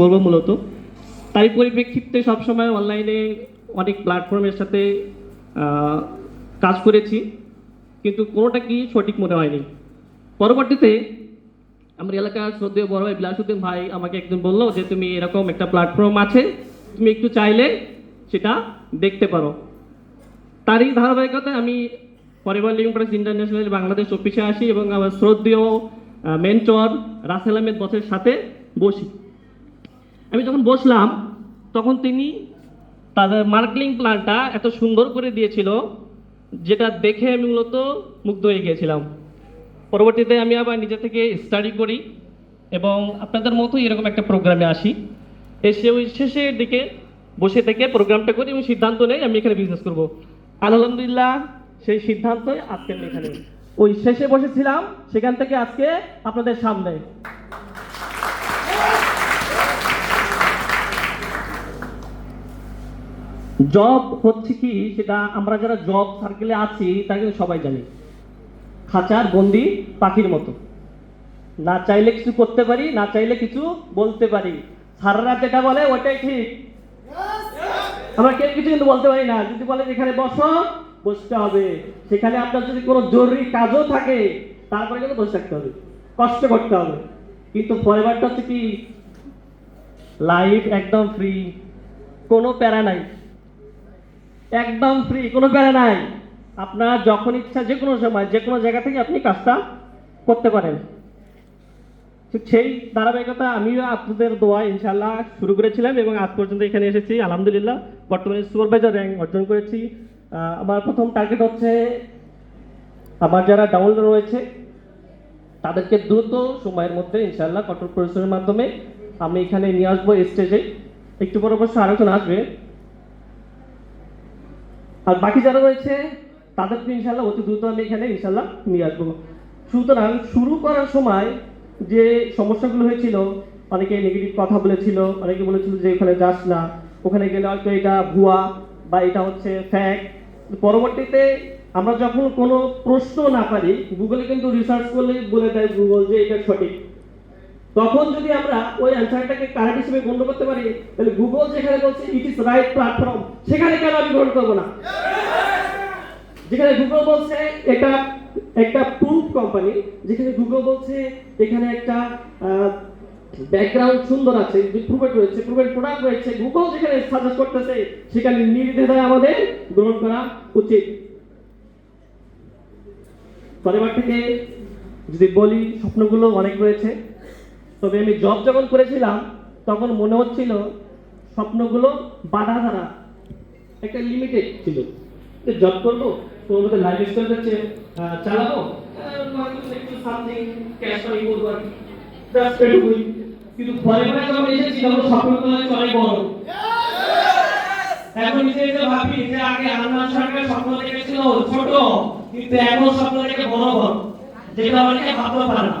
করব মূলত। তাই পরিপ্রেক্ষিতে সবসময় অনলাইনে অনেক প্ল্যাটফর্মের সাথে কাজ করেছি। কিন্তু কোনোটা কি সঠিক মনে হয়নি। পরবর্তীতে আমার এলাকার শ্রদ্ধেয় বড় ভাই বিলাসুদ্দিন ভাই আমাকে একদিন বলল যে, তুমি এরকম একটা প্ল্যাটফর্ম আছে, তুমি একটু চাইলে সেটা দেখতে পারো। তারই ধারাবাহিকতায় আমি পরিবার লিভিং ইন্টারন্যাশনাল বাংলাদেশ অফিসে আসি এবং আমার শ্রদ্ধেয় মেন্টর রাসেল আহমেদ বসের সাথে বসি। আমি যখন বসলাম, তখন তিনি তাদের মার্কেটিং প্ল্যানটা এত সুন্দর করে দিয়েছিল, যেটা দেখে আমি মূলত মুগ্ধ হয়ে গিয়েছিলাম। পরবর্তীতে আমি আবার নিজে থেকে স্টাডি করি এবং আপনাদের মতোই এরকম একটা প্রোগ্রামে আসি। এসে ওই শেষের দিকে বসে থেকে প্রোগ্রামটা করি এবং সিদ্ধান্ত নেই, আমি এখানে বিজনেস করব। আলহামদুলিল্লাহ, সেই সিদ্ধান্তই আজকে এখানে। ওই শেষে বসেছিলাম, সেখান থেকে আজকে আপনাদের সামনে। জব হচ্ছে কি, সেটা আমরা যারা জব সার্কেলে আছি তা কিন্তু সবাই জানি। খাঁচার বন্দি পাখির মতো। না চাইলে কিছু করতে পারি, না চাইলে কিছু বলতে পারি। সারারা যেটা বলে, ওটাই ঠিক। আমরা কেউ কিছু কিন্তু বলতে পারি না। যদি বলে যে এখানে বসো, বসতে হবে। সেখানে আপনার যদি কোনো জরুরি কাজও থাকে, তারপরে কিন্তু বসে থাকতে হবে। কষ্ট করতে হবে। কিন্তু পরিবারটা হচ্ছে কি লাইফ একদম ফ্রি কোনো প্যারা নাই। একদম ফ্রি কোনো প্যারা নাই। আপনার যখন ইচ্ছা, যে কোনো সময়, যে কোনো জায়গা থেকে আপনি কাজটা করতে পারেন। সেই ধারাবাহিকতা আমিও আপনাদের দোয়া ইনশাল্লাহ শুরু করেছিলাম এবং আজ পর্যন্ত এখানে এসেছি। আলহামদুলিল্লাহ, বর্তমানে সুপারভাইজার র্যাঙ্ক অর্জন করেছি। আমার প্রথম টার্গেট হচ্ছে, আমার যারা ডাউন রয়েছে, তাদেরকে দ্রুত সময়ের মধ্যে ইনশাল্লাহ কঠোর পরিশ্রমের মাধ্যমে আমি এখানে নিয়ে আসব স্টেজে একটু পর অবশ্য আলোচনা আসবে। আর বাকি যারা রয়েছে, তাদেরকে ইনশাল্লাহ অতি দ্রুত আমি এখানে ইনশাল্লাহ নিয়ে আসব। সুতরাং শুরু করার সময় যে সমস্যাগুলো হয়েছিল, অনেকে নেগেটিভ কথা বলেছিল, অনেকে বলেছিল যে ওখানে যাস না, ওখানে গেলে হয়তো এটা ভুয়া বা এটা হচ্ছে ফ্যাক পরবর্তীতে আমরা যখন কোনো প্রশ্ন না পারি গুগলে কিন্তু রিসার্চ করলে বলে দেয় গুগল যে এটা সঠিক। তখন যদি আমরা ওই অ্যান্সারটাকে কারেন্ট হিসেবে গণ্য করতে পারি, তাহলে গুগল যেখানে বলছে ইট ইজ রাইট প্ল্যাটফর্ম সেখানে কেন আমি গ্রহণ করব না? যেখানে গুগল বলছে, এটা একটা প্রুফ কোম্পানি যেখানে গুগল বলছে, এখানে একটা ব্যাকগ্রাউন্ড সুন্দর আছে, যে প্রুফেট রয়েছে প্রুফেট প্রোডাক্ট রয়েছে। গুগল যেখানে সাজেস্ট করতেছে, সেখানে নির্দ্বিধায় আমাদের গ্রহণ করা উচিত। পরিবার থেকে যদি বলি, স্বপ্নগুলো অনেক রয়েছে। তবে আমি জব যখন করেছিলাম, তখন মনে হচ্ছিল স্বপ্নগুলো বাধা ধারা একটা লিমিটেড ছিল। জব করব মধ্যে লাইফ স্টাইল হচ্ছে চালাবো। কিন্তু পরে পরে যখন এসেছি, তখন অনেক বড়। এখন নিজে নিজে ভাবি, যে আগে আনন্দ সরকার স্বপ্ন দেখেছিল ছোট, কিন্তু এখন স্বপ্ন দেখে বড় বড়। যেটা অনেকে ভাবতে পারে না।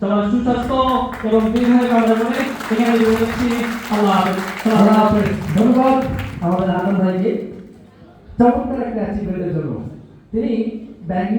সবার সুস্বাস্থ্য এবং দীর্ঘায় কামনা করে এখানে বলছি আল্লাহ হাফেজ। ধন্যবাদ। আমাদের আনন্দ ভাইকে। চমৎকার একটা অ্যাচিভমেন্টের জন্য। তিনি ব্যাংকিং